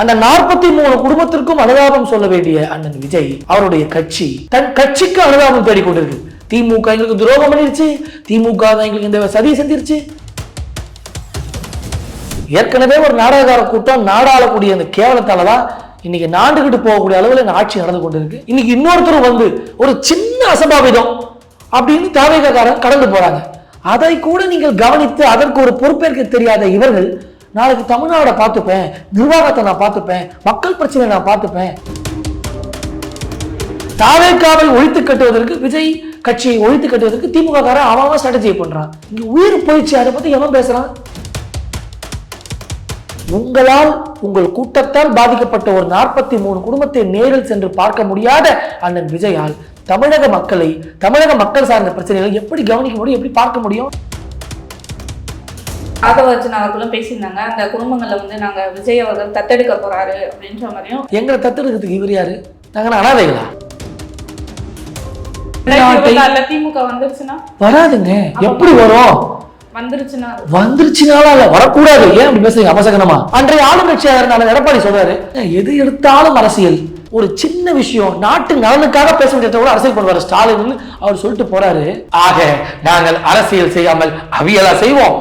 அந்த நாற்பத்தி மூணு குடும்பத்திற்கும் அனுதாபம் சொல்ல வேண்டிய அண்ணன் விஜய் அவருடைய கட்சி தன் கட்சிக்கு அனுதாபம் தேடிக்கொண்டிருக்கு. திமுக எங்களுக்கு துரோகம் பண்ணிருச்சு. திமுக தான் எங்களுக்கு இந்த சதி செஞ்சிருச்சு. ஏற்கனவே ஒரு நாடகார கூட்டம் நாடாளக்கூடிய அந்த கேவலத்தால தான் இன்னைக்கு நாண்டுகிட்டு போகக்கூடிய அளவில் இந்த ஆட்சி நடந்து கொண்டிருக்கு. இன்னைக்கு இன்னொருத்தர் வந்து ஒரு சின்ன அசம்பாவிதம் அப்படின்னு தாவேகாரன் கடந்து போறாங்க. அதை கூட நீங்கள் கவனித்து அதற்கு ஒரு பொறுப்பேற்க தெரியாத இவர்கள் நாளைக்கு தமிழ்நாடை பார்த்துப்பேன் நிர்வாகத்தை நான் பார்த்துப்பேன் மக்கள் பிரச்சனையை நான் பார்த்துப்பேன். தாவேக்காவை ஒழித்து கட்டுவதற்கு விஜய் கட்சியை ஒழித்து கட்டுவதற்கு திமுக காரன் அவன் ஸ்ட்ராட்டஜி பண்றான். இங்க உயிர் போயிடுச்சு அதை பத்தி எவன் பேசுறான்? உங்களால் உங்கள் கூட்டத்தால் பாதிக்கப்பட்ட ஒரு நாற்பத்தி மூணு குடும்பத்தை நேரில் சென்று பார்க்க முடியாத அண்ணன் விஜயால் தமிழக மக்களை தமிழக மக்கள் சார்ந்த பிரச்சனைகளை எப்படி கவனிக்க முடியும் எப்படி பார்க்க முடியும்? ராகவர்ஜன் அவர்களும் பேசியிருந்தாங்க. அந்த குடும்பங்கள்ல வந்து நாங்க விஜய் அவர்கள் தத்தெடுக்க போறாரு அப்படின்ற மாதிரியும் எங்களை தத்தெடுக்கிறதுக்கு இவர் யாரு? நாங்கள் அனாதைகளா? திமுக வந்துருச்சுன்னா? வராதுங்க. எப்படி வரும்? வந்துருச்சுனால வரக்கூடாது. ஏன் அப்படி பேசுறீங்க? அபசகனமா அன்றைய ஆளுங்கட்சியாக எடப்பாடி சொல்றாரு எது எடுத்தாலும் அரசியல். ஒரு சின்ன விஷயம் நாட்டு நலனுக்காக பேச வேண்டிய கூட அரசியல் பண்ணுவாரு ஸ்டாலின். அவர் சொல்லிட்டு போறாரு ஆக நாங்கள் அரசியல் செய்யாமல் அவியலா செய்வோம்.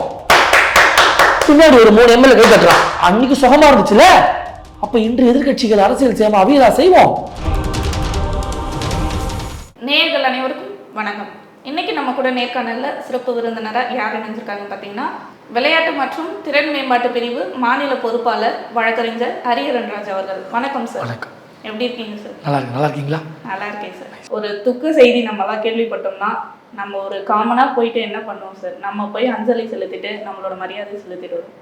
பின்னாடி ஒரு மூணு எம்எல்ஏ கை தட்டுறான் அன்னைக்கு சுகமா இருந்துச்சுல? அப்ப இன்று எதிர்க்கட்சிகள் அரசியல் செய்யாம அவியலா செய்வோம். நேயர்கள் அனைவருக்கும் வணக்கம். இன்னைக்கு நம்ம கூட நேர்காணல்ல சிறப்பு விருந்தினரா யார் இணைஞ்சிருக்காங்க பார்த்தீங்கன்னா விளையாட்டு மற்றும் திறன் மேம்பாட்டு பிரிவு மாநில பொறுப்பாளர் வழக்கறிஞர் ஹரிஹரன் ராஜ் அவர்கள். வணக்கம் சார். வணக்கம். எப்படி இருக்கீங்க சார்? நல்லா நல்லா இருக்கீங்களா? நல்லா இருக்கேன் சார். ஒரு துக்கு செய்தி நம்மலாம் கேள்விப்பட்டோம்னா நம்ம ஒரு காமனாக போயிட்டு என்ன பண்ணுவோம் சார் நம்ம போய் அஞ்சலி செலுத்திட்டு நம்மளோட மரியாதை செலுத்திடுவோம்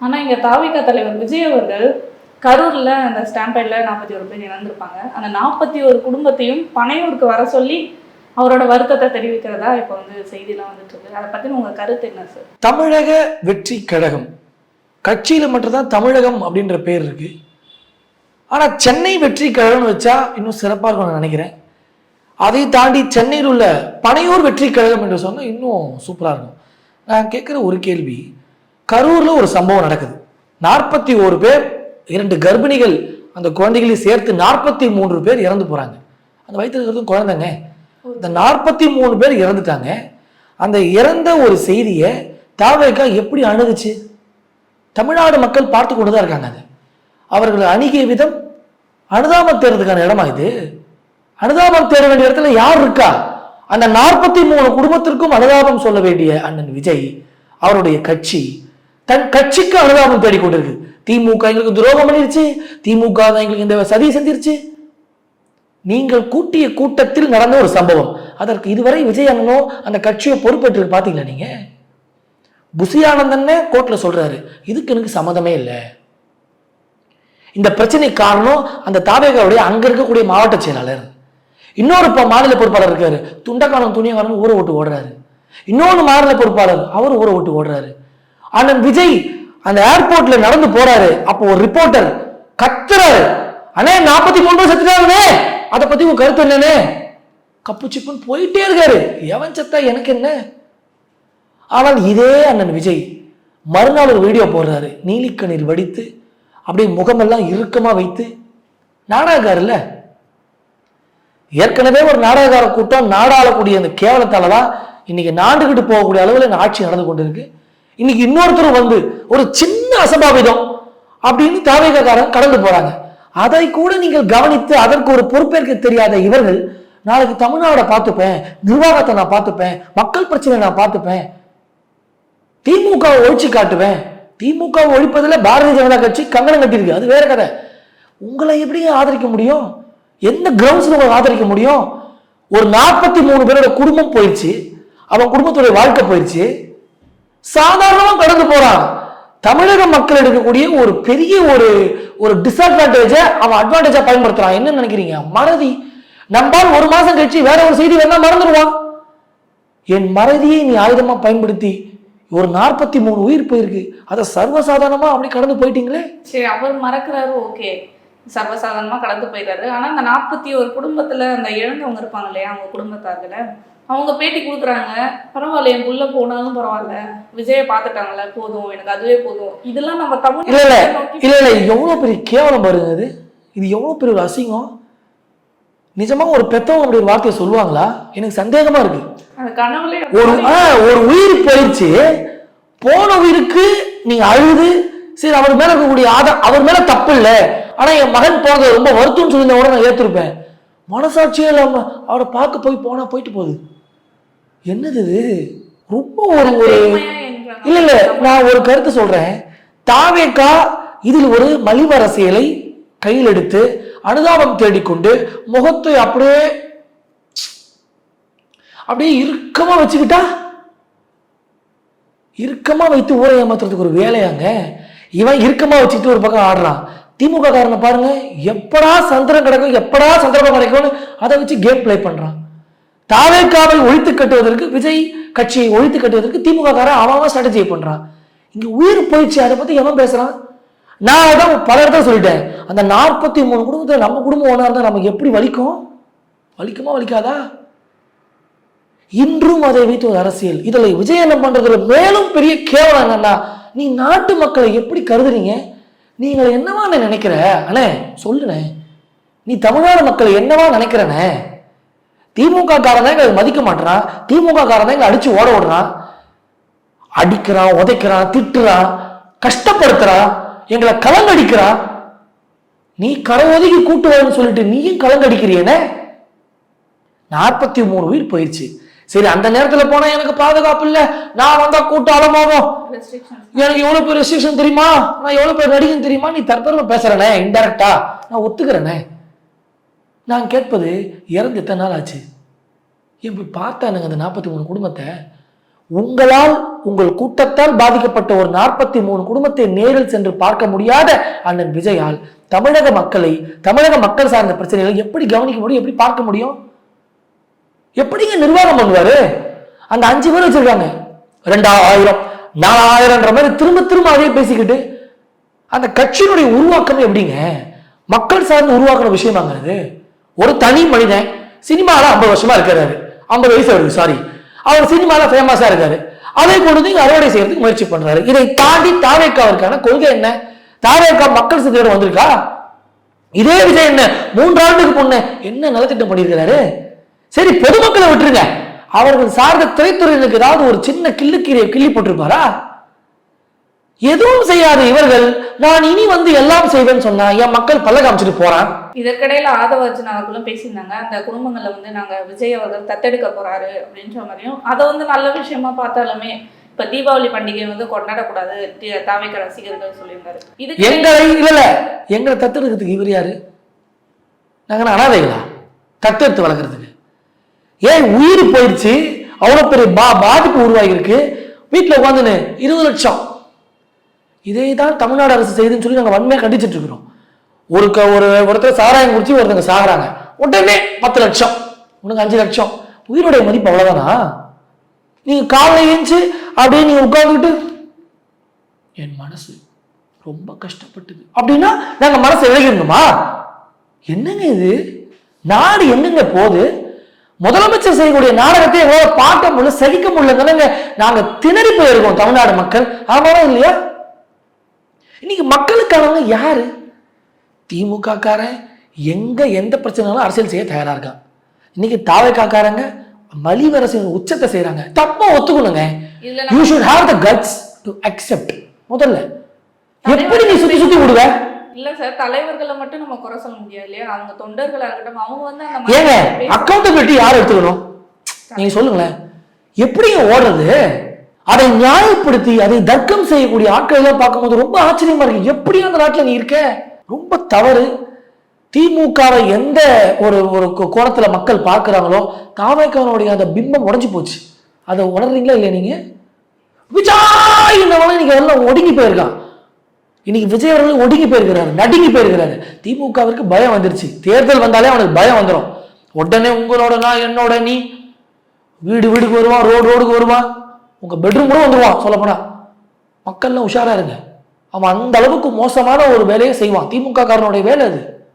ஆனால் இங்கே தாவிக தலைவர் விஜய் அவர்கள் கரூரில் அந்த ஸ்டாம்பேடில் நாற்பத்தி ஒரு பேர் இறந்துருப்பாங்க அந்த நாற்பத்தி ஒரு குடும்பத்தையும் பனையூருக்கு வர சொல்லி அவரோட வருத்தத்தை தெரிவிக்கிறதா இப்போ வந்து செய்திலாம் வந்துட்டு இருக்கு. அதை பற்றின உங்கள் கருத்து என்ன சார் தமிழக வெற்றி கழகம். கட்சியில் மட்டும்தான் தமிழகம் அப்படின்ற பேர் இருக்குது ஆனால் சென்னை வெற்றி கழகம்னு வச்சா இன்னும் சிறப்பாக இருக்கும்னு நான் நினைக்கிறேன். அதை தாண்டி சென்னையில் உள்ள பனையூர் வெற்றி கழகம் என்று சொன்னால் இன்னும் சூப்பராக இருக்கும். நான் கேட்குற ஒரு கேள்வி கரூரில் ஒரு சம்பவம் நடக்குது. நாற்பத்தி ஒரு பேர் இரண்டு கர்ப்பிணிகள் அந்த குழந்தைகளையும் சேர்த்து நாற்பத்தி மூன்று பேர் இறந்து போகிறாங்க அந்த வயிற்று இருக்கிறது குழந்தைங்க. இந்த நாற்பத்தி மூணு பேர் இறந்துட்டாங்க. அந்த இறந்த ஒரு செய்தியை தாவேக்கா எப்படி அணுகுச்சு? தமிழ்நாடு மக்கள் பார்த்து கொண்டு தான் இருக்காங்க அது. அவர்கள் அணுகிய விதம் அனுதாபம் தேர்றதுக்கான இடமா இது? அனுதாபம் தேட வேண்டிய இடத்துல யார் இருக்கா? அந்த நாற்பத்தி மூணு குடும்பத்திற்கும் அனுதாபம் சொல்ல வேண்டிய அண்ணன் விஜய் அவருடைய கட்சி தன் கட்சிக்கு அனுதாபம் தேடிக் கொண்டிருக்கு. திமுக எங்களுக்கு துரோகம் பண்ணிருச்சு திமுக தான் எங்களுக்கு இந்த சதி செஞ்சிருச்சு. நீங்கள் கூட்டிய கூட்டத்தில் நடந்த ஒரு சம்பவம். அதற்கு இதுவரை விஜய் அண்ணனோ அந்த கட்சியை பொறுப்பேற்று பாத்தீங்களா நீங்க? புசி கோர்ட்டில் கோர்ட்ல சொல்றாரு இதுக்கு எனக்கு சம்மதமே இல்லை. இந்த பிரச்சனை காரணம் அந்த தாவேகாவுடைய அங்க இருக்கக்கூடிய மாவட்ட செயலாளர். இன்னொரு இப்போ மாநில பொறுப்பாளர் இருக்காரு. துண்டக்காலம் துணியக்காரன் ஊரை விட்டு ஓடுறாரு. இன்னொன்று மாநில பொறுப்பாளர் அவர் ஊரை விட்டு ஓடுறாரு. அண்ணன் விஜய் அந்த ஏர்போர்ட்ல நடந்து போறாரு. அப்போ ஒரு ரிப்போர்ட்டர் கத்துறாரு. அண்ணே நாற்பத்தி மூணு பேர் செத்துட்டாங்கண்ணே அதை பத்தி உங்க கருத்து என்னன்னு? கப்பு சிப்புன்னு போயிட்டே இருக்காரு. எவன் செத்தா எனக்கு என்ன? ஆனால் இதே அண்ணன் விஜய் மறுநாள் ஒரு வீடியோ போடுறாரு. நீலிக்கண்ணீர் வடித்து அப்படியே முகமெல்லாம் இறுக்கமாக வைத்து நாடகக்காரல்ல ஏற்கனவே ஒரு நாடகக்கார கூட்டம் நாடாளக்கூடிய அந்த கேவலத்தால தான் இன்னைக்கு நாண்டுகிட்டு போகக்கூடிய அளவில் இந்த ஆட்சி நடந்து கொண்டிருக்கு. இன்னைக்கு இன்னொருத்தர் வந்து ஒரு சின்ன அசம்பாவிதம் அப்படின்னு தாவேகாரன் கடந்து போறாங்க. அதை கூட நீங்கள் கவனித்து அதற்கு ஒரு பொறுப்பேற்க தெரியாத இவர்கள் நாளைக்கு தமிழ்நாடை பார்த்துப்பேன் நிர்வாகத்தை நான் பார்த்துப்பேன் மக்கள் பிரச்சனையை நான் பார்த்துப்பேன் திமுக ஒழிச்சு காட்டுவேன் திமுக ஒழிப்பதில் பாரதிய ஜனதா கட்சி கங்கணம் கட்டியிருக்கு. அது வேற கதை. உங்களை எப்படி ஆதரிக்க முடியும்? எந்த கிரவுண்ட்ஸ்ல உங்களை ஆதரிக்க முடியும்? ஒரு நாற்பத்தி மூணு பேரோட குடும்பம் போயிடுச்சு அவன் குடும்பத்துடைய வாழ்க்கை போயிடுச்சு சாதாரணமாக கடந்து போறான் தமிழக மக்கள் எடுக்கக்கூடிய ஒரு பெரிய ஒரு ஒரு டிஸ்அட்வான்டேஜை அவன் அட்வான்டேஜா பயன்படுத்துறான். என்ன நினைக்கிறீங்க? மறதி. நம்பால் ஒரு மாசம் கழிச்சு வேற ஒரு செய்தி வேணா மறந்துடுவான். என் மறதியை நீ ஆயுதமா பயன்படுத்தி ஒரு நாற்பத்தி மூணு உயிர் போயிருக்கு. அதை சர்வசாதாரணமா அப்படி கடந்து போயிட்டீங்களே? சரி அவர் மறக்கிறாரு ஓகே. சர்வசாதாரணமா கடந்து போயிடுறாரு. ஆனா அந்த நாற்பத்தி ஒரு குடும்பத்துல அந்த இழந்தவங்க இருப்பாங்க இல்லையா அவங்க குடும்பத்தார்கள? அவங்க பேட்டி கொடுக்குறாங்க. பரவாயில்ல என் புள்ள போனாலும் பரவாயில்ல. விஜயை பார்த்துட்டாங்கல்ல போதும் எனக்கு அதுவே போதும். இதெல்லாம் நம்ம தமிழ் இல்ல இல்ல. இல்ல இல்ல. எவ்வளவு பெரிய கேவலம் பாருங்க அது. இது எவ்வளவு பெரிய ஒரு அசிங்கம். நிஜமா ஒரு பெத்தவங்க அப்படி ஒரு வார்த்தையை சொல்லுவாங்களா? எனக்கு சந்தேகமா இருக்கு. ஒரு ஒரு உயிர் போயிடுச்சு. போன உயிருக்கு நீங்க அழுது. சரி அவர் மேல இருக்கக்கூடிய ஆதா அவர் மேல தப்பு இல்லை. ஆனா என் மகன் போனது ரொம்ப வருத்தம்னு சொல்லி கூட நான் ஏத்திருப்பேன். மனசாட்சியே இல்லாம அவரை பார்க்க போய் போனா போயிட்டு போகுது. என்னது இது? ரொம்ப ஒரு ஒரு. இல்ல இல்ல நான் ஒரு கருத்து சொல்றேன். தாவேக்கா இதில் ஒரு மலிவு அரசியலை கையில் எடுத்து அனுதாபம் தேடிக்கொண்டு முகத்தை அப்படியே அப்படியே இறுக்கமா வச்சுக்கிட்டா? இறுக்கமா வைத்து ஊரை ஏமாத்துறதுக்கு ஒரு வேலையாங்க. இவன் இறுக்கமா வச்சுக்கிட்டு ஒரு பக்கம் ஆடுறான். திமுக காரனை பாருங்க எப்படா சந்திரன் கிடைக்கும் எப்படா சந்தர்ப்பம் கிடைக்கும்னு அதை வச்சு கேம் ப்ளே பண்றான். தாவேக்காவை ஒழித்து கட்டுவதற்கு விஜய் கட்சியை ஒழித்து கட்டுவதற்கு திமுக காரன் அவன் ஸ்ட்ராட்டஜி பண்றான். இங்க உயிர் போயிடுச்சு அதை பத்தி எவன் பேசுறான்? நான் அதான் பல இடத்துல சொல்லிட்டேன். அந்த நாற்பத்தி மூணு குடும்பத்தில் நம்ம குடும்பம் ஒன்றா இருந்தால் நமக்கு எப்படி வலிக்கும்? வலிக்குமா வலிக்காதா? இன்றும் அதை வைத்து ஒரு அரசியல். இதில் விஜய் என்ன பண்றதுல மேலும் பெரிய கேவலம் என்னன்னா நீ நாட்டு மக்களை எப்படி கருதுறீங்க? நீங்கள் என்னவா நினைக்கிற? அண்ணே சொல்லுண்ணே. நீ தமிழ்நாடு மக்களை என்னவா நினைக்கிறனே? திமுக காரன் தான் எங்களை மதிக்க மாட்டேறான் திமுக காரன் தான் எங்களை அடிச்சு ஓட விடுறான் அடிக்கிறான் உதைக்கிறான் திட்டுறான் கஷ்டப்படுத்துறான் எங்களை கலங்கடிக்கிறான் நீ கரை ஒதுக்கி கூட்டு வரன்னு சொல்லிட்டு நீயும் கலங்கடிக்கிறியனே? நாற்பத்தி மூணு உயிர் போயிடுச்சு சரி அந்த நேரத்துல போனா எனக்கு பாதுகாப்பு இல்ல. நான் வந்தா கூட்டம் அலமாகும் எனக்கு எவ்வளவு பேர் ரெஸ்ட்ரிக்ஷன் தெரியுமா? நான் எவ்வளவு பேர் நடிகன் தெரியுமா? நீ தரத்தரமா பேசுறனே இன்டெரக்டா நான் ஒத்துக்கிறேனே. நான் கேட்பது இறந்து எத்தனை நாள் ஆச்சு? இப்படி போய் பார்த்தானுங்க அந்த நாற்பத்தி மூணு குடும்பத்தை? உங்களால் உங்கள் கூட்டத்தால் பாதிக்கப்பட்ட ஒரு நாற்பத்தி மூணு குடும்பத்தை நேரில் சென்று பார்க்க முடியாத அண்ணன் விஜயால் தமிழக மக்களை தமிழக மக்கள் சார்ந்த பிரச்சனைகளை எப்படி கவனிக்க முடியும்? எப்படி பார்க்க முடியும்? எப்படிங்க நிர்வாகம் பண்ணுவாரு? அந்த அஞ்சு பேர் வச்சிருக்காங்க. ரெண்டாயிரம் நாலாயிரம்ன்ற மாதிரி திரும்ப திரும்ப அதே பேசிக்கிட்டு அந்த கட்சியினுடைய உருவாக்கம் எப்படிங்க? மக்கள் சார்ந்து உருவாக்குற விஷயமாங்கிறது. ஒரு தனி மனிதன் சினிமாவில் ஐம்பது வருஷமா இருக்கிறாரு. ஐம்பது வயசு அவருக்கு சாரி அவர் சினிமாவில் ஃபேமஸாக இருக்காரு. அதை கொண்டு வந்து அறுவடை செய்யறதுக்கு முயற்சி பண்ணுறாரு இதை தாண்டி தாவேக்காவிற்கான கொள்கை என்ன? தாவேக்கா மக்கள் சக்தியோட வந்திருக்கா? இதே விஜய் என்ன? மூன்றாண்டுக்கு முன்ன என்ன நலத்திட்டம் பண்ணியிருக்கிறாரு? சரி பொதுமக்களை விட்டுருங்க. அவர்கள் சார்ந்த திரைத்துறையினருக்கு ஏதாவது ஒரு சின்ன கிள்ளுக்கீரையை கிள்ளி போட்டிருப்பாரா? எதுவும் செய்யாத இவர்கள். நான் இனி வந்து எல்லாம் செய்வேன்னு சொன்னா என் மக்கள் பல்ல காமிச்சிட்டு போறான். இதற்கிடையில ஆதவ அர்ஜுன் அவர்களும் பேசியிருந்தாங்க. அந்த குடும்பங்கள்ல வந்து நாங்க விஜய் அவர்கள் தத்தெடுக்க போறாரு அப்படின்ற மாதிரியும் அதை வந்து நல்ல விஷயமா பார்த்தாலுமே இப்ப தீபாவளி பண்டிகை வந்து கொண்டாடக்கூடாது. தாவேக்க ரசிகர்கள் சொல்லியிருந்தாரு. இதுக்கு எங்களை இல்ல எங்களை தத்தெடுக்கிறதுக்கு இவர் யாரு? நாங்க அனாதைகளா? தத்தெடுத்து வளர்க்கறதுக்கு. ஏன் உயிர் போயிடுச்சு? அவ்வளோ பெரிய பா பாதிப்பு உருவாகியிருக்கு. வீட்டில் உட்காந்துன்னு இருபது லட்சம். இதே தான் தமிழ்நாடு அரசு செய்துன்னு சொல்லி நாங்கள் வன்மையாக கண்டிச்சிட்டு இருக்கிறோம். ஒரு க ஒரு ஒருத்தர் சாராயம் குடிச்சு ஒருத்தங்க சாகுறாங்க. உடனே பத்து லட்சம். உனக்கு அஞ்சு லட்சம். உயிருடைய மதிப்பு அவ்வளோதானா நீங்கள் காலையில் ஏஞ்சி அப்படியே நீங்கள் உட்காந்துக்கிட்டு என் மனசு ரொம்ப கஷ்டப்பட்டது. அப்படின்னா நாங்கள் மனசை விலகிடணுமா என்னங்க இது? நாடு என்னங்க போகுது? முதலமைச்சர் செய்யக்கூடிய நாடகத்தை எங்களால் பார்க்க முடியல சகிக்க முடியலங்க நாங்க திணறி போயிருக்கோம் தமிழ்நாடு மக்கள். ஆமாவா இல்லையா? இன்னைக்கு மக்களுக்கானவங்க யாரு? திமுக காரன் எங்க எந்த பிரச்சனைனாலும் அரசியல் செய்ய தயாரா இருக்கான். இன்னைக்கு தாவைக்காக்காரங்க மலிவரசின் உச்சத்தை செய்றாங்க. தப்பா ஒத்துக்கணுங்க you should have the guts to accept முதல்ல. எப்படி நீ சுத்தி சுத்தி விடுவ? இல்ல சார் தலைவர்களை மட்டும் நம்ம குறை சொல்ல முடியாது இல்லையா? அவங்க தொண்டர்களா இருக்கட்டும் அவங்க வந்து அந்த ஏங்க அக்கௌண்டபிலிட்டி யார் எடுத்துக்கணும்? நீங்க சொல்லுங்களேன். எப்படிங்க ஓடுறது? அதை நியாயப்படுத்தி அதை தர்க்கம் செய்யக்கூடிய ஆட்களை எல்லாம் பார்க்கும்போது ரொம்ப ஆச்சரியமா இருக்கு. எப்படி அந்த நாட்டுல நீ இருக்க? ரொம்ப தவறு. திமுகவை எந்த ஒரு ஒரு கோணத்துல மக்கள் பார்க்கறாங்களோ தாமைக்காரனுடைய அந்த பிம்பம் உடைஞ்சு போச்சு. அதை உணர்றீங்களா இல்லையா நீங்க? விஜய் இந்த நீங்க எல்லாம் ஒடுங்கி போயிருக்கான். இன்னைக்கு விஜய் அவர்கள் ஒடுங்கி போயிருக்கிறாரு நடுங்கி போயிருக்கிறாரு. திமுகவிற்கு பயம் வந்துருச்சு. தேர்தல் வந்தாலே அவனுக்கு பயம் வந்துடும் உடனே உங்களோட நான் என்னோட நீ வீடு வீடுக்கு வருவான் ரோடு ரோடுக்கு வருவான் உங்கள் பெட்ரூம் கூட வந்துடுவான் சொல்லப்போனா. மக்கள்லாம் உஷாராக இருங்க. அவன் அந்த அளவுக்கு மோசமான ஒரு வேலையை செய்வான். திமுக காரனுடைய வேலை அது.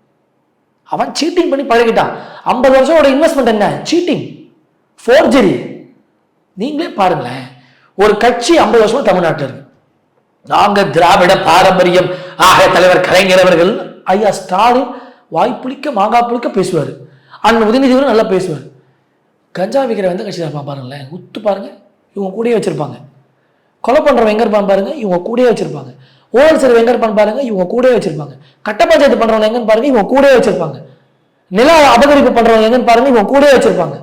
அவன் சீட்டிங் பண்ணி பழகிட்டான். ஐம்பது வருஷத்தோட இன்வெஸ்ட்மெண்ட் என்ன? சீட்டிங் ஃபோர்ஜரி நீங்களே பாருங்களேன். ஒரு கட்சி ஐம்பது வருஷமா தமிழ்நாட்டில் இருக்கு. நாங்க திராவிட பாரம்பரியம். ஆக தலைவர் கலைஞர் அவர்கள் ஐயா ஸ்டாலின் வாய்ப்புளிக்க மாங்காய் புளிக்க பேசுவார். அண்ணன் உதயநிதி நல்லா பேசுவார். கஞ்சா விற்கிற வந்து கட்சி இருப்பான் பாருங்களேன் உத்து பாருங்க இவங்க கூடயே வச்சிருப்பாங்க. கொலை பண்ணுறவங்க எங்கே இருப்பான் பாருங்க இவங்க கூடயே வச்சிருப்பாங்க. ஓவல் எங்கே இருப்பான் பாருங்க இவங்க கூடயே வச்சிருப்பாங்க. கட்ட பஞ்சாயத்து பண்ணுறவங்க எங்கன்னு பாருங்க இவங்க கூடயே வச்சிருப்பாங்க. நில அபகரிப்பு பண்ணுறவங்க எங்கன்னு பாருங்க இவங்க கூடயே வச்சிருப்பாங்க.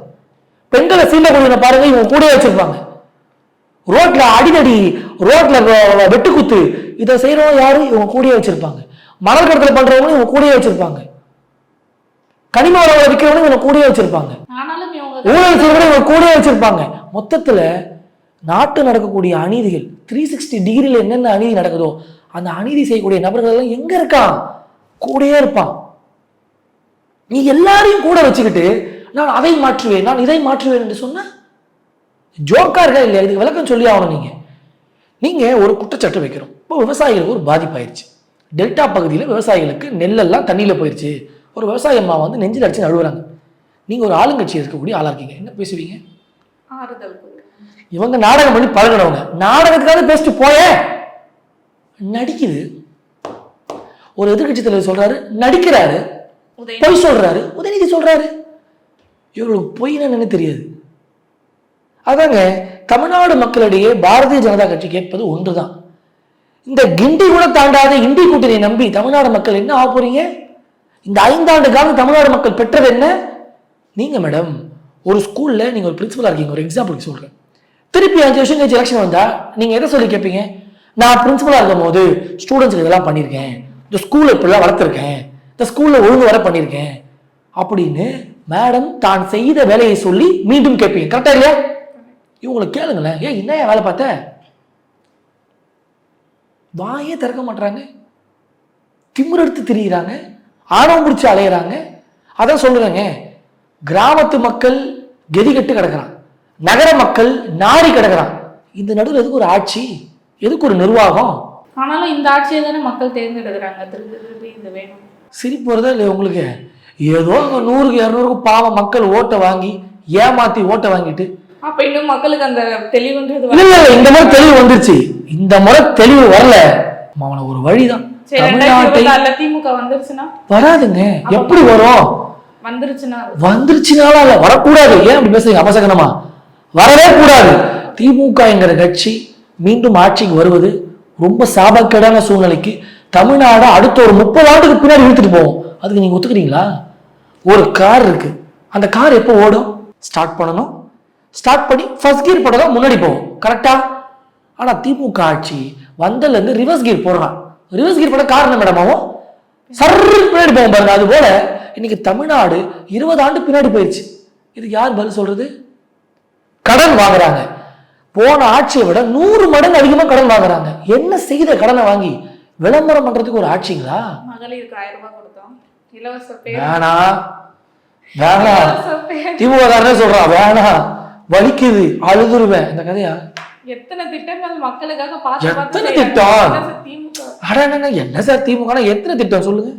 பெண்களை சீண்டக்கூடியவனை பாருங்க இவங்க கூடயே வச்சிருப்பாங்க. ரோட்ல அடிதடி ரோட்ல வெட்டுக்குத்து. இதை செய்யறவங்க யாரு? இவங்க கூடயே வச்சிருப்பாங்க. மணல் கடத்தல் பண்றவங்களும் இவங்க கூடயே வச்சிருப்பாங்க. கனிம வளங்களை விற்கிறவங்களும் இவங்க கூடயே வச்சிருப்பாங்க. ஊழல் செய்யறவங்க இவங்க கூடயே வச்சிருப்பாங்க. மொத்தத்துல நாட்டு நடக்கக்கூடிய அநீதிகள் த்ரீ சிக்ஸ்டி டிகிரியில் என்னென்ன அநீதி நடக்குதோ அந்த அநீதி செய்யக்கூடிய நபர்கள் எல்லாம் எங்க இருக்கான்? கூடயே இருப்பான். நீ எல்லாரையும் கூட வச்சுக்கிட்டு நான் அதை மாற்றுவேன் நான் இதை மாற்றுவேன் என்று சொன்ன ஜோக்கா இருக்கா இல்லையா? இதுக்கு விளக்கம் சொல்லி ஆகணும் நீங்க. நீங்க ஒரு குற்றச்சாட்டு வைக்கிறோம் இப்போ விவசாயிகளுக்கு ஒரு பாதிப்பாயிருச்சு. டெல்டா பகுதியில் விவசாயிகளுக்கு நெல்லெல்லாம் தண்ணியில் போயிருச்சு. ஒரு விவசாய அம்மா வந்து நெஞ்சில் அடிச்சு நழுவுறாங்க. நீங்க ஒரு ஆளுங்கட்சி இருக்கக்கூடிய ஆளா இருக்கீங்க. என்ன பேசுவீங்க. இவங்க நாடகம் பண்ணி பழகினவங்க. நாடகத்துக்காக பேசிட்டு போய. நடிக்குது. ஒரு எதிர்க்கட்சி தலைவர் சொல்றாரு நடிக்கிறாரு. பொய் சொல்றாரு. உதயநிதி சொல்றாரு. இவங்களுக்கு பொய்னா என்னன்னு தெரியாது. அதாங்க தமிழ்நாடு மக்களிடையே பாரதிய ஜனதா கட்சி கேட்பது ஒன்றுதான். இந்த கிண்டி கூட தாண்டாத இந்தி கூட்டணியை நம்பி தமிழ்நாடு மக்கள் என்ன ஆக போறீங்க? இந்த ஐந்தாண்டு காலம் தமிழ்நாடு மக்கள் பெற்றது என்ன? நீங்க மேடம் ஒரு ஸ்கூல்ல நீங்க ஒரு பிரின்சிபலா இருக்கீங்க. ஒரு எக்ஸாம்பிளுக்கு சொல்றேன். திருப்பி அஞ்சு வருஷம் கழிச்சு எலெக்ஷன் வந்தா நீங்க எதை சொல்லி கேட்பீங்க? நான் பிரின்சிபலா இருக்கும் போது ஸ்டூடெண்ட்ஸுக்கு இதெல்லாம் பண்ணியிருக்கேன். இந்த ஸ்கூலை இப்படிலாம் வளர்த்துருக்கேன். இந்த ஸ்கூல்ல ஒழுங்கு வர பண்ணியிருக்கேன். அப்படின்னு மேடம் தான் செய்த வேலையை சொல்லி மீண்டும் கேட்பீங்க. கரெக்டா இல்லையா? இவங்களை கேளுங்களேன். ஏன் என்ன வேலை பார்த்த? வாயே திறக்க மாட்டாங்க திமிரெடுத்து திரியிறாங்க. ஆணவம் பிடிச்சி அலையிறாங்க. அதான் சொல்றேங்க கிராமத்து மக்கள் கெதிகட்டு கிடக்குறான். நகர மக்கள் நாரி கிடக்குறான். இந்த நடுவில் எதுக்கு ஒரு ஆட்சி? எதுக்கு ஒரு நிர்வாகம்? ஆனாலும் இந்த ஆட்சியை தானே மக்கள் தேர்ந்தெடுக்கிறாங்க. திருப்பி திருப்பி இது வேணும். சிரிப்பு வருதா இல்லையா உங்களுக்கு? ஏதோ நூறுக்கு இரநூறுக்கு பாவம் மக்கள் ஓட்டை வாங்கி ஏமாத்தி ஓட்டை வாங்கிட்டு அப்ப இன்னும் மக்களுக்கு அந்த தெளிவுன்றது இல்ல இந்த முறை தெளிவு வந்துருச்சு. இந்த முறை தெளிவு வரல. அவனை ஒரு வழிதான். திமுக வந்துருச்சுன்னா? வராதுங்க. எப்படி வரும்? வந்துருச்சுன்னா? வந்துருச்சுனால இல்ல வரக்கூடாது. ஏன் அப்படி பேசுறீங்க அபசகனமா? வரவே கூடாது. திமுகங்கிற கட்சி மீண்டும் ஆட்சிக்கு வருவது ரொம்ப சாபக்கேடான சூழ்நிலைக்கு தமிழ்நாடு அடுத்த ஒரு முப்பது ஆண்டுக்கு பின்னாடி இழுத்துட்டு போவோம் அதுக்கு நீங்க ஒத்துக்கிறீங்களா? ஒரு கார் இருக்கு. அந்த கார் எப்போ ஓடும்? ஸ்டார்ட் பண்ணணும். ஸ்டார்ட் பண்ணி ஃபர்ஸ்ட் கியர் போட தான் முன்னாடி போகும். கரெக்டா ஆனா திமுக ஆட்சி வந்ததுல இருந்து ரிவர்ஸ் கியர் போடுறான். ரிவர்ஸ் கியர் போட காரணம் மேடம் ஆகும் சர்ரு பின்னாடி போகும் பாருங்க. அது போல இன்னைக்கு தமிழ்நாடு இருபது ஆண்டு பின்னாடி போயிடுச்சு இதுக்கு யார் பதில் சொல்றது? கடன் வாங்குறாங்க. போன ஆட்சியை விட நூறு மடங்கு அதிகமா கடன் வாங்குறாங்க. என்ன செய்த கடனை வாங்கி விளம்பரம் பண்றதுக்கு ஒரு ஆட்சிங்களா? மகளிருக்கு ஆயிரம் ரூபாய் கொடுத்தோம். இலவச இலவச பேர் திமுக சொல்றான். வேணாம். வலிக்குது அழுதுருவேன். இந்த கதையா? எத்தனை திட்டங்கள் மக்களுக்காக பார்த்து எத்தனை. திட்டம்? அட என்ன சார் திமுக எத்தனை திட்டம் சொல்லுங்க.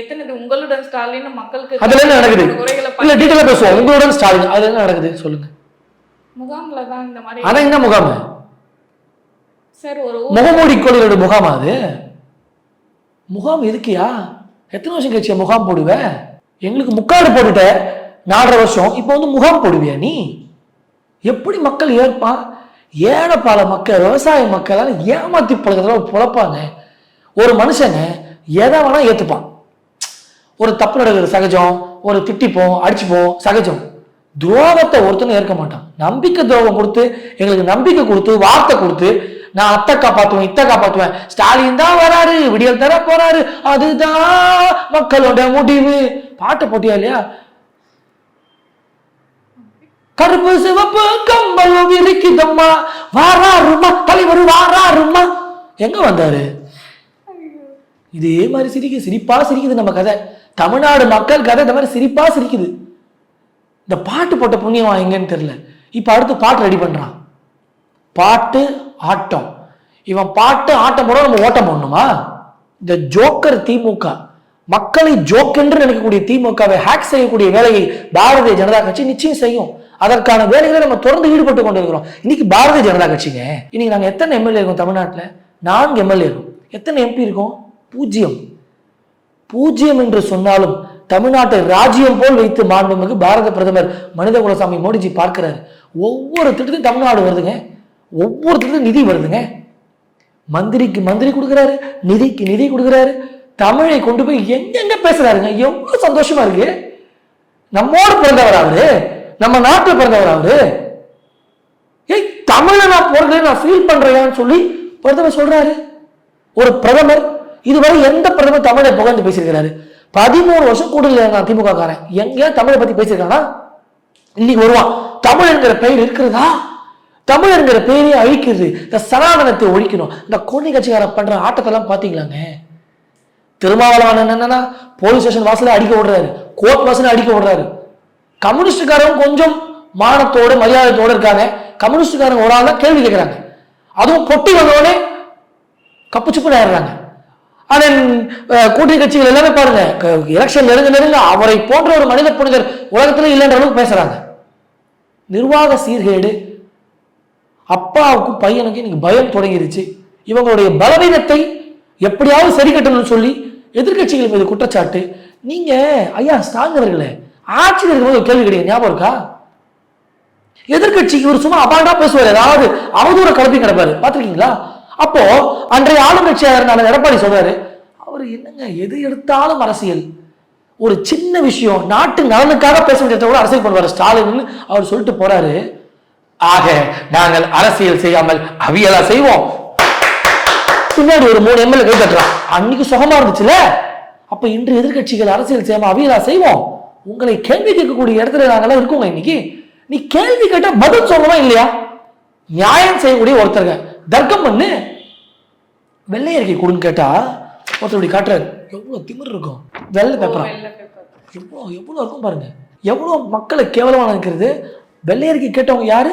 எத்தனை உங்களுடன் ஸ்டாலின் மக்களுக்கு அதுல என்ன நடக்குது? இல்ல டீட்டெயிலா பேசுவோம். உங்களுடன் ஸ்டாலின் அதுல என்ன நடக்குது? சொல்லுங்க. முகாம்ல தான் இந்த மாதிரி ஆனா என்ன முகாம்? சார் ஒரு முகமூடி கொள்ளையோட முகாமா அது? முகாம் எதுக்குயா? எத்தனை வருஷம் கழிச்சு முகாம் போடுவ? எங்களுக்கு முக்காடு போட்டுட்ட. நாலரை வருஷம். இப்போ வந்து முகாம் போடுவியா நீ? எப்படி மக்கள் ஏற்பான் ஏழைப்பால மக்கள் விவசாய மக்களால் ஏமாத்தி பழகிறதுல பொழப்பாங்க ஒரு மனுஷங்க எதை வேணா ஏற்றுப்பான் ஒரு தப்பு நடக்கிறது சகஜம். ஒரு திட்டிப்போம் அடிச்சுப்போம் சகஜம். துரோகத்தை ஒருத்தனும் ஏற்க மாட்டான். நம்பிக்கை துரோகம் கொடுத்து எங்களுக்கு நம்பிக்கை கொடுத்து வார்த்தை கொடுத்து நான் அத்தை காப்பாற்றுவேன் இத்தை காப்பாற்றுவேன் ஸ்டாலின் தான் வராரு விடியல் தர போறாரு. அதுதான் மக்களோட முடிவு. பாட்டு போட்டியா இல்லையா? கருப்பு சிவப்பு கம்பல் இருக்குதம்மா. வாராருமா தலைவர் வாராருமா எங்க வந்தாரு? இதே மாதிரி சிரிக்க சிரிப்பா சிரிக்குது நம்ம கதை. தமிழ்நாடு மக்கள் கதை இந்த மாதிரி சிரிப்பா சிரிக்குது. இந்த பாட்டு போட்ட புண்ணியம் எங்கன்னு தெரியல. இப்போ அடுத்து பாட்டு ரெடி பண்றான். பாட்டு ஆட்டம். இவன் பாட்டு ஆட்டம் போட நம்ம ஓட்டம் போடணுமா? இந்த ஜோக்கர் திமுக. மக்களை ஜோக் என்று நினைக்கக்கூடிய திமுகவை ஹேக் செய்யக்கூடிய வேலையை பாரதிய ஜனதா கட்சி நிச்சயம் செய்யும். அதற்கான வேலைகளை நம்ம தொடர்ந்து ஈடுபட்டு கொண்டு இருக்கிறோம் இன்னைக்கு பாரதிய ஜனதா கட்சிங்க. இன்னைக்கு நாங்கள் எத்தனை எம்எல்ஏ இருக்கோம் தமிழ்நாட்டில்? நான்கு எம்எல்ஏ இருக்கும். எத்தனை எம்பி இருக்கும்? பூஜ்ஜியம். பூஜ்ஜியம் என்று சொன்னாலும் தமிழ்நாட்டை ராஜ்யம் போல் வைத்து மாண்புமிகு பாரத பிரதமர் மனித குலசாமி மோடிஜி பார்க்கிறாரு. ஒவ்வொரு திட்டத்தையும் தமிழ்நாடு வருதுங்க. ஒவ்வொரு திட்டத்தையும் நிதி வருதுங்க. மந்திரிக்கு மந்திரி கொடுக்குறாரு நிதிக்கு நிதி கொடுக்குறாரு. தமிழை கொண்டு போய் எங்கெங்க பேசுறாருங்க? எவ்வளவு சந்தோஷமா இருக்கு. நம்மோடு பிறந்தவர் அவரு. நம்ம நாட்டில் பிறந்தவர் அவரு. ஏய் தமிழை நான் பிறகு நான் ஃபீல் பண்றேன்னு சொல்லி பிரதமர் சொல்றாரு. ஒரு பிரதமர் இதுவரை எந்த பிரதமர் தமிழை புகழ்ந்து பேசியிருக்கிறாரு? பதிமூணு வருஷம் கூடுதல் நான் திமுக காரன். எங்கேயா தமிழை பத்தி பேசியிருக்கானா? இன்னைக்கு வருவான். தமிழ் என்கிற பெயர் இருக்கிறதா? தமிழ் என்கிற பெயரே அழிக்கிறது. இந்த சனாதனத்தை ஒழிக்கணும். இந்த கொள்ளை கட்சிக்காரன் பண்ற ஆட்டத்தெல்லாம் பாத்தீங்களாங்க? திருமாவளவன் என்னன்னா போலீஸ் ஸ்டேஷன் வாசல அடிக்க விடுறாரு கோர்ட் வாசல அடிக்க விடுறாரு கம்யூனிஸ்டுக்காரங்க கொஞ்சம் மானத்தோடு மரியாதையோடு இருக்காங்க. கம்யூனிஸ்டுக்காரங்க ஒரு ஆள் கேள்வி கேட்குறாங்க. அதுவும் பொட்டி வந்தோடனே கப்பு சுப்பு ஆயிடுறாங்க. ஆனால் கூட்டணி கட்சிகள் எல்லாமே பாருங்க எலெக்ஷன் நெருங்க நெருங்க அவரை போன்ற ஒரு மனித புனிதர் உலகத்துல இல்லைன்ற அளவுக்கு பேசுறாங்க. நிர்வாக சீர்கேடு அப்பாவுக்கும் பையனுக்கும் இன்னைக்கு பயம் தொடங்கிருச்சு. இவங்களுடைய பலவீனத்தை எப்படியாவது சரி கட்டணும்னு சொல்லி எதிர்க்கட்சிகள் மீது குற்றச்சாட்டு. நீங்க ஐயா ஸ்டாலின் ஆட்சியில் இருக்கும்போது ஒரு கேள்வி கிடையாது ஞாபகம் இருக்கா? எதிர்க்கட்சி இவர் சும்மா அபாண்டா பேசுவார் ஏதாவது அவதூற கலப்பி கிடப்பாரு. பார்த்திருக்கீங்களா? அப்போ அன்றைய ஆளுங்கட்சியாக இருந்தாலும் எடப்பாடி சொல்றாரு அவர் என்னங்க எது எடுத்தாலும் அரசியல். ஒரு சின்ன விஷயம் நாட்டு நலனுக்காக பேச வேண்டியதை கூட அரசியல் பண்ணுவார் ஸ்டாலின் அவர் சொல்லிட்டு போறாரு ஆக நாங்கள் அரசியல் செய்யாமல் அவியலா செய்வோம். பின்னாடி ஒரு மூணு எம்எல்ஏ கை தட்டுறான். அன்னைக்கு சுகமா இருந்துச்சுல? அப்ப இன்று எதிர்க்கட்சிகள் அரசியல் செய்யாம அவியலா செய்வோம். உங்களை கேள்வி கேட்கக்கூடிய இடத்துல நாங்கெல்லாம் இருக்கோங்க இன்னைக்கு. நீ கேள்வி கேட்டா பதில் சொல்லணுமா இல்லையா? நியாயம் செய்யக்கூடிய ஒருத்தருங்க. தர்க்கம் பண்ணு. வெள்ளை அறிக்கை கொடுன்னு கேட்டா ஒருத்தர் இப்படி காட்டுறாரு. எவ்வளவு திமிர் இருக்கும். வெள்ளை பேப்பரா. எவ்வளோ எவ்வளோ இருக்கும் பாருங்க. எவ்வளோ மக்களை கேவலமாக நினைக்கிறது? வெள்ளையறிக்கை கேட்டவங்க யாரு?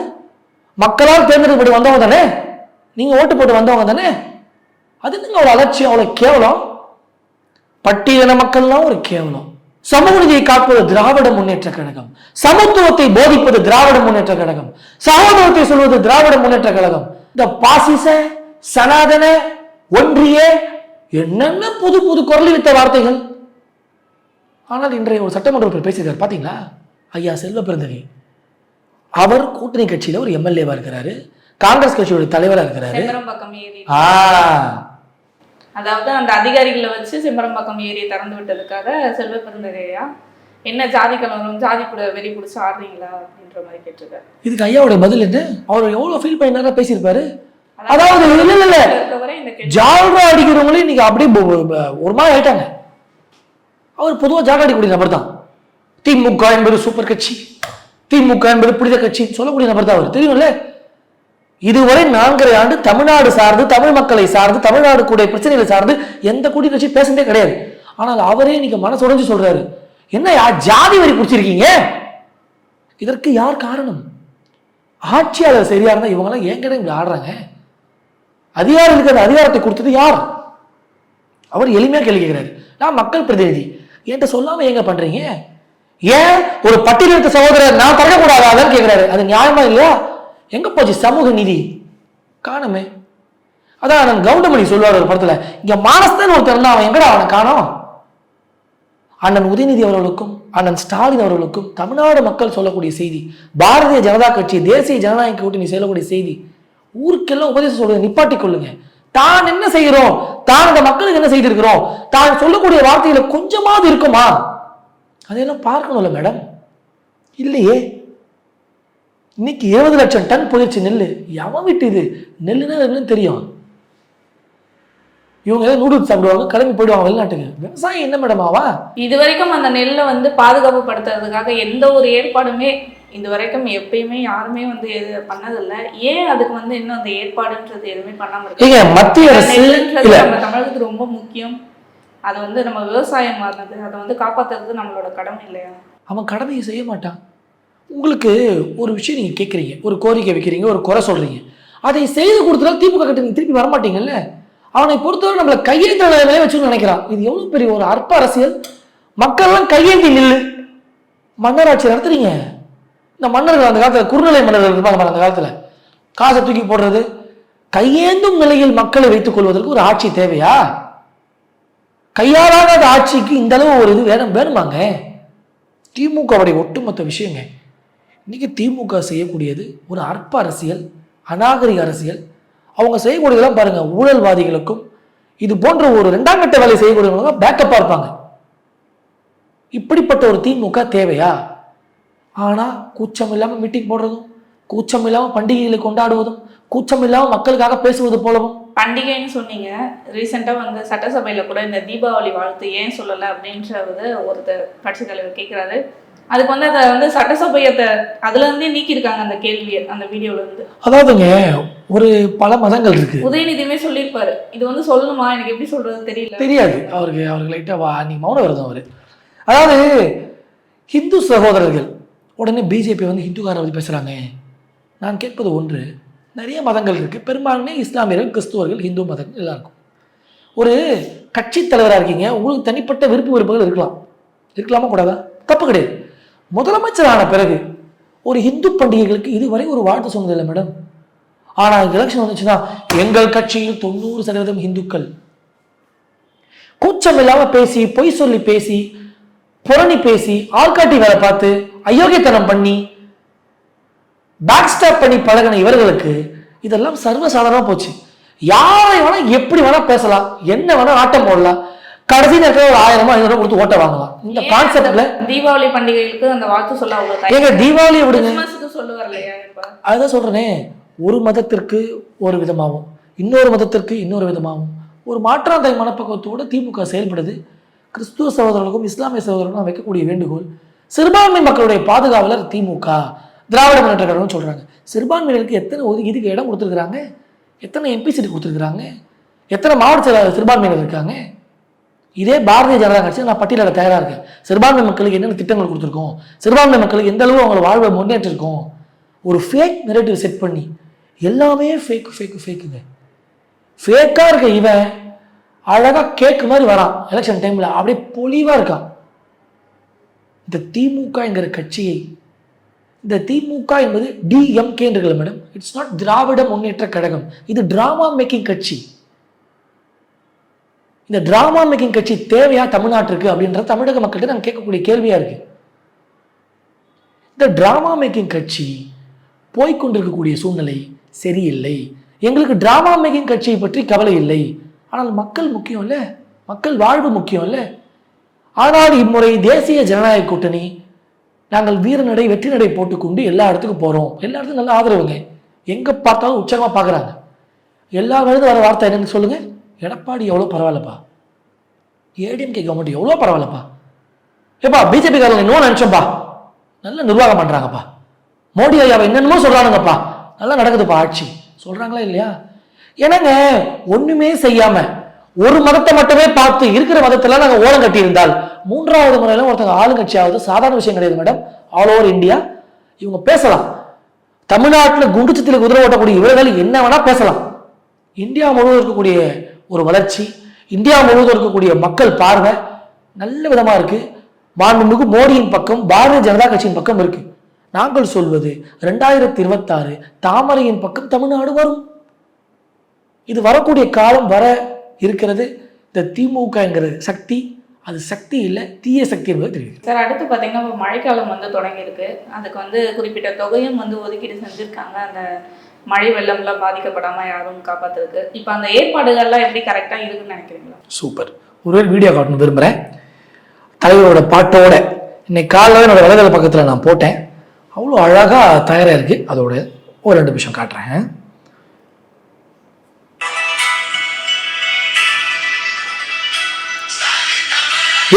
மக்களால் தேர்ந்தெடுக்கப்பட்டு வந்தவங்க தானே? நீங்க ஓட்டு போட்டு வந்தவங்க தானே? அது என்னங்க அவ்வளோ அலட்சியம் அவ்வளோ கேவலம்? பட்டியலின மக்கள்லாம் ஒரு கேவலம். சமூக நீதியை காப்பது திராவிட முன்னேற்ற கழகம். சமத்துவத்தை போதிப்பது திராவிட முன்னேற்ற கழகம். சகோதரத்தை சொல்வது திராவிட முன்னேற்ற கழகம். இந்த பாசிச சனாதன ஒன்றிய என்னென்ன புது புது குரல் வித்த வார்த்தைகள்? ஆனால் இன்றைய ஒரு சட்டமன்ற உறுப்பினர் பேசியிருக்காரு பாத்தீங்களா? ஐயா செல்வ பிறந்தகை அவர் கூட்டணி கட்சியில ஒரு எம்எல்ஏவா இருக்கிறாரு. காங்கிரஸ் கட்சியோட தலைவரா இருக்கிறாரு. ஆ. அதாவது அந்த அதிகாரிகளை வச்சு செம்பரம்பாக்கம் ஏரியை திறந்து விட்டதுக்காக செல்வ பெருந்தகையா என்ன ஜாதி கலவரம் ஜாதி கூட வெறி பிடிச்சி ஆடுறீங்களா அப்படின்ற மாதிரி கேட்டிருக்காரு. இதுக்கு ஐயாவோட பதில் என்ன? அவர் எவ்வளவு ஃபீல் பண்ணி நேரம் பேசியிருப்பாரு? அதாவது இல்ல இல்ல இல்ல. ஜால்ரா அடிக்கிறவங்களே இன்னைக்கு அப்படியே ஒரு மாதிரி ஆயிட்டாங்க. அவர் பொதுவா ஜால்ரா அடிக்கக்கூடிய நபர் தான். திமுக என்பது சூப்பர் கட்சி. திமுக என்பது புனித கட்சி சொல்லக்கூடிய நபர் தான் அவர். தெரியும்ல? இதுவரை நான்கரை ஆண்டு தமிழ்நாடு சார்ந்து தமிழ் மக்களை சார்ந்து தமிழ்நாடு கூட பிரச்சனைகளை சார்ந்து எந்த கூட்டணி கட்சி பேசுனதே கிடையாது. ஆனால் அவரே இன்னைக்கு மனசு உடைஞ்சு சொல்றாரு. என்ன ஜாதி வரி பிடிச்சிருக்கீங்க? இதற்கு யார் காரணம்? ஆட்சியாளர் சரியா இருந்தா இவங்கெல்லாம் ஏன் கிட்ட இப்படி ஆடுறாங்க? அதிகாரத்துக்கு அந்த அதிகாரத்தை கொடுத்தது யார்? அவர் எளிமையாக கேள்வி கேட்கிறாரு. நான் மக்கள் பிரதிநிதி. என்கிட்ட சொல்லாம ஏங்க பண்றீங்க? ஏன் ஒரு பட்டியலிட்ட சகோதரர் நான் தரக்கூடாதான்னு கேட்கிறாரு. அது நியாயமா இல்லையா? எங்க போச்சு சமூக நீதி? காணுமே. அதான் அண்ணன் கவுண்டமணி சொல்லுவார் ஒரு படத்துல இங்க மானஸ்தான் ஒருத்தர் இருந்தா அவன் எங்கடா அவனை காணும்? அண்ணன் உதயநிதி அவர்களுக்கும் அண்ணன் ஸ்டாலின் அவர்களுக்கும் தமிழ்நாடு மக்கள் சொல்லக்கூடிய செய்தி பாரதிய ஜனதா கட்சி தேசிய ஜனநாயக கூட்டணி சொல்லக்கூடிய செய்தி ஊருக்கெல்லாம் உபதேசம் சொல்றது நிப்பாட்டி கொள்ளுங்க. தான் என்ன செய்கிறோம்? தான் அந்த மக்களுக்கு என்ன செய்திருக்கிறோம்? தான் சொல்லக்கூடிய வார்த்தையில கொஞ்சமாவது இருக்குமா? அதையெல்லாம் பார்க்கணும்ல மேடம். இல்லையே. இன்னைக்கு இருபது லட்சம் டன் போயிடுச்சு நெல் எவன் விட்டு இது? நெல்லுன்னா என்னன்னு தெரியும். இவங்க ஏதாவது நூடுல்ஸ் சாப்பிடுவாங்க கிளம்பி போயிடுவாங்க வெளிநாட்டுக்கு. விவசாயம் என்ன மேடம் ஆவா? இது வரைக்கும் அந்த நெல்லை வந்து பாதுகாப்பு படுத்துறதுக்காக எந்த ஒரு ஏற்பாடுமே இது வரைக்கும் எப்பயுமே யாருமே வந்து எது பண்ணதில்லை. ஏன் அதுக்கு வந்து இன்னும் அந்த ஏற்பாடுன்றது எதுவுமே பண்ணாம இருக்கு மத்திய அரசு நம்ம தமிழகத்துக்கு ரொம்ப முக்கியம். அது வந்து நம்ம விவசாயம் மாறினது அதை வந்து காப்பாத்துறது நம்மளோட கடமை இல்லையா? அவன் கடமையை செய்ய மாட்டான். உங்களுக்கு ஒரு விஷயம் நீங்கள் கேட்குறீங்க ஒரு கோரிக்கை வைக்கிறீங்க ஒரு குறை சொல்கிறீங்க அதை செய்து கொடுத்தாலும் திமுக கிட்ட நீங்கள் திருப்பி வரமாட்டீங்கல்ல? அவனை பொறுத்தவரை நம்மளை கையேந்த நிலையிலே வச்சுன்னு நினைக்கிறான் இது எவ்வளோ பெரிய ஒரு அற்ப அரசியல். மக்கள்லாம் கையேந்தி நில்லு. மன்னராட்சி நடத்துறீங்க. இந்த மன்னர்கள் அந்த காலத்தில் குறுநிலை மன்னர்கள் இருப்பாங்க அந்த காலத்தில். காசை தூக்கி போடுறது. கையேந்தும் நிலையில் மக்களை வைத்துக் கொள்வதற்கு ஒரு ஆட்சி தேவையா? கையாளாத ஆட்சிக்கு இந்த அளவு ஒரு இது வேணும் வேணுமாங்க? திமுகவுடைய ஒட்டுமொத்த விஷயங்க. இன்றைக்கி திமுக செய்யக்கூடியது ஒரு அற்ப அரசியல் அநாகரிக அரசியல். அவங்க செய்யக்கூடியதெல்லாம் பாருங்கள் ஊழல்வாதிகளுக்கும் இது போன்ற ஒரு ரெண்டாம் கட்ட வேலை செய்யக்கூடியவங்க பேக்கப்பாக இருப்பாங்க. இப்படிப்பட்ட ஒரு திமுக தேவையா? ஆனால் கூச்சம் இல்லாமல் மீட்டிங் போடுறதும் கூச்சம் இல்லாமல் பண்டிகைகளை கொண்டாடுவதும் கூச்சம் இல்லாமல் மக்களுக்காக பேசுவது போலவும். பண்டிகைன்னு சொன்னீங்க. ரீசெண்டாக வந்து சட்டசபையில் கூட இந்த தீபாவளி வாழ்த்து ஏன் சொல்லலை அப்படின்றது ஒருத்தர் கட்சி தலைவர் கேட்குறாரு அதுக்கு வந்து அதை வந்து சட்டசபையத்தை அதுலேருந்தே நீக்கியிருக்காங்க அந்த கேள்வியை அந்த வீடியோல இருந்து. அதாவதுங்க ஒரு பல மதங்கள் இருக்கு. உதயநிதியுமே சொல்லியிருப்பாரு. இது வந்து சொல்லணுமா? எனக்கு எப்படி சொல்றது தெரியல. தெரியாது. அவருக்கு அவருக்கு லைட்டாக வா அன்னைக்கு மௌன விரதம் அவர். அதாவது ஹிந்து சகோதரர்கள் உடனே பிஜேபி வந்து ஹிந்துக்காரரை பற்றி பேசுகிறாங்க நான் கேட்பது ஒன்று நிறைய மதங்கள் இருக்குது பெரும்பான்மை இஸ்லாமியர்கள் கிறிஸ்துவர்கள் ஹிந்து மதங்கள் எல்லாருக்கும் ஒரு கட்சி தலைவராக இருக்கீங்க. உங்களுக்கு தனிப்பட்ட விருப்பு வெறுப்புகள் இருக்கலாம். இருக்கலாமா கூடாதா? தப்பு கிடையாது. முதலமைச்சரான பிறகு ஒரு ஹிந்து பண்டிகைகளுக்கு இதுவரை ஒரு வாழ்த்து சொன்னதில்லை மேடம் ஆனால் எலெக்ஷன் வந்துச்சுன்னா எங்கள் கட்சியில் தொண்ணூறு சதவீதம் இந்துக்கள் கூச்சம் இல்லாம பேசி பொய் சொல்லி பேசி புரணி பேசி ஆள்காட்டி வேலை பார்த்து அயோக்கியத்தனம் பண்ணி பேக் ஸ்டாப் பண்ணி பழகின இவர்களுக்கு இதெல்லாம் சர்வசாதாரணமாக போச்சு. யாரை வேணா எப்படி வேணா பேசலாம் என்ன வேணா ஆட்டம் போடலாம் கடைசி நேரத்தில் ஒரு ஆயிரமோ ஐநூறு கொடுத்து ஓட்ட வாங்கலாம். இந்த கான்செப்ட்ல தீபாவளி பண்டிகைகளுக்கு அந்த வாழ்த்து சொல்ல அவ்வளோ தயக்கம். ஏங்க தீபாவளியை விடுங்க. அதுதான் சொல்றேனே ஒரு மதத்திற்கு ஒரு விதமாகவும் இன்னொரு மதத்திற்கு இன்னொரு விதமாகவும் ஒரு மாற்றாந்தை மனப்பக்குவத்தோடு திமுக செயல்படுது. கிறிஸ்துவ சகோதரர்களுக்கும் இஸ்லாமிய சகோதரர்களுக்கும் வைக்கக்கூடிய வேண்டுகோள் சிறுபான்மை மக்களுடைய பாதுகாவலர் திமுக. திராவிட முன்னேற்ற கழகம் சொல்றாங்க. சிறுபான்மையினருக்கு எத்தனை ஒதுக்கீதுக்கு இடம் கொடுத்துருக்குறாங்க? எத்தனை எம்பி சீட் கொடுத்துருக்குறாங்க? எத்தனை மாவட்ட சிறுபான்மையினர் இருக்காங்க? இதே பாரதிய ஜனதா கட்சி நான் பட்டியலிட தயாராக இருக்கேன். சிறுபான்மை மக்களுக்கு என்னென்ன திட்டங்கள் கொடுத்துருக்கோம்? சிறுபான்மை மக்களுக்கு எந்த அளவு அவங்கள வாழ்வை முன்னேற்றிருக்கோம்? ஒரு ஃபேக் நெரேட்டிவ் செட் பண்ணி எல்லாமே ஃபேக்கு ஃபேக்கு ஃபேக்குங்க ஃபேக்காக இருக்க இவன் அழகாக கேக்கு மாதிரி வரான் எலெக்ஷன் டைமில் அப்படியே பொலிவாக இருக்கான். இந்த திமுகங்கிற கட்சியை இந்த திமுக என்பது டிஎம்கேன்றீர்கள் madam it's not Dravida Munnetra Kazhagam. இது டிராமா மேக்கிங் கட்சி. இந்த டிராமா மேக்கிங் கட்சி தேவையா தமிழ்நாட்டிற்கு அப்படின்ற தமிழக மக்கள்கிட்ட நாங்கள் கேட்கக்கூடிய கேள்வியாக இருக்கு. இந்த டிராமா மேக்கிங் கட்சி போய்கொண்டிருக்கக்கூடிய சூழ்நிலை சரியில்லை. எங்களுக்கு டிராமா மேக்கிங் கட்சியை பற்றி கவலை இல்லை. ஆனால் மக்கள் முக்கியம் இல்லை. மக்கள் வாழ்வு முக்கியம் இல்லை. ஆனால் இம்முறை தேசிய ஜனநாயக கூட்டணி நாங்கள் வீரநடை வெற்றி நடை போட்டுக்கொண்டு எல்லா இடத்துக்கும் போகிறோம் எல்லா இடத்துக்கும் நல்லா ஆதரவுங்க. எங்கே பார்த்தாலும் உற்சாகமாக பார்க்குறாங்க. எல்லா வேலையும் வர வார்த்தை என்னன்னு சொல்லுங்கள் எடப்பாடி எவ்வளோ பரவாயில்லப்பா? ஏடிஎம்கே கவர்மெண்ட் எவ்வளோ பரவாயில்லப்பா? ஏப்பா பிஜேபி காரங்க இன்னும் நினச்சோம்ப்பா நல்ல நிர்வாகம் பண்ணுறாங்கப்பா மோடி ஐயாவை என்னென்னமோ சொல்கிறானுங்கப்பா நல்லா நடக்குதுப்பா ஆட்சி. சொல்கிறாங்களா இல்லையா? என்னங்க ஒன்றுமே செய்யாமல் ஒரு மதத்தை மட்டுமே பார்த்து இருக்கிற மதத்தில் நாங்கள் ஓரம் கட்டியிருந்தால் மூன்றாவது முறையிலும் ஒருத்தங்க ஆளுங்கட்சியாவது சாதாரண விஷயம் கிடையாது மேடம். ஆல் ஓவர் இந்தியா இவங்க பேசலாம். தமிழ்நாட்டில் குண்டுச்சத்தில் குதிரை ஓட்டக்கூடிய இவர்கள் என்ன வேணால் பேசலாம். இந்தியா முழுவதும் இருக்கக்கூடிய ஒரு வளர்ச்சி. இந்தியா முழுவதும் இருக்கக்கூடிய மக்கள் பார்வை நல்ல விதமா இருக்கு. மாண்புமிகு மோடியின் பக்கம் பாரதிய ஜனதா கட்சியின் பக்கம் இருக்கு. நாங்கள் சொல்வது ரெண்டாயிரத்தி இருபத்தாறு தாமரையின் பக்கம் தமிழ்நாடு வரும். இது வரக்கூடிய காலம் வர இருக்கிறது. இந்த திமுகங்கிற சக்தி அது சக்தி இல்லை தீய சக்தி என்பது தெரியுது சார் அடுத்து பார்த்தீங்கன்னா இப்போ மழைக்காலம் வந்து தொடங்கியிருக்கு. அதுக்கு வந்து குறிப்பிட்ட தொகையும் வந்து ஒதுக்கீடு செஞ்சுருக்காங்க. அந்த மழை வெள்ளம்லாம் பாதிக்கப்படாமல் யாரும் காப்பாத்துறதுக்கு. இப்போ அந்த ஏற்பாடுகள்லாம் எப்படி கரெக்டாக இருக்குன்னு நினைக்கிறீங்களா? சூப்பர். ஒருவேளை வீடியோ காட்டணும் விரும்புகிறேன் தலைவரோட பாட்டோட இன்னைக்கு காலையில் என்னோட வலைதள பக்கத்தில் நான் போட்டேன். அவ்வளோ அழகாக தயாராக இருக்குது அதோட ஒரு ரெண்டு நிமிஷம் காட்டுறேன்.